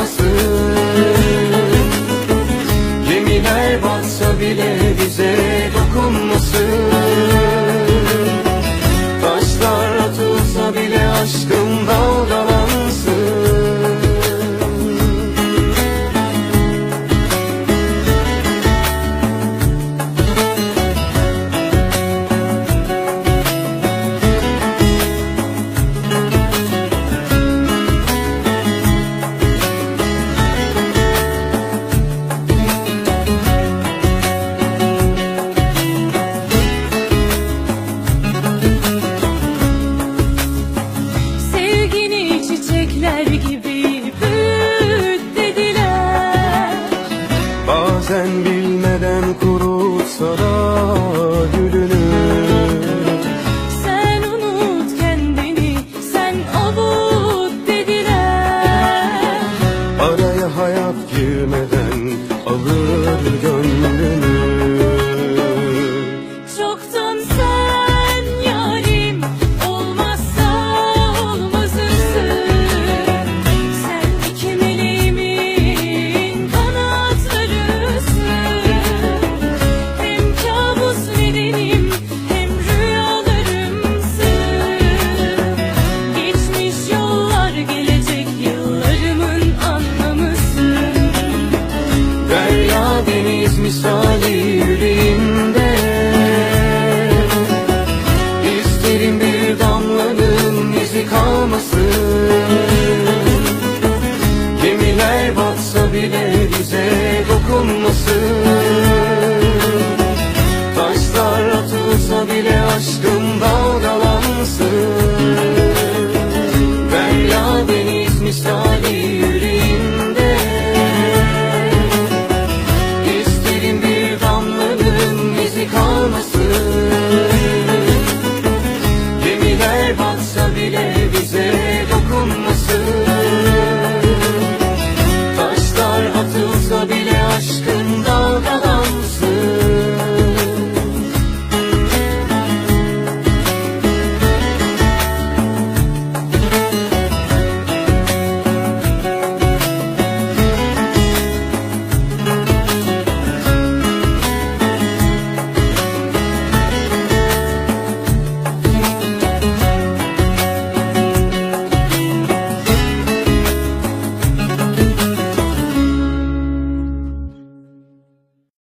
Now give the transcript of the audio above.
mısın? Sen bilmeden kurutsana gülünü. Sen unut kendini, sen avut dediler. Araya hayat girmeden alır gönlünü.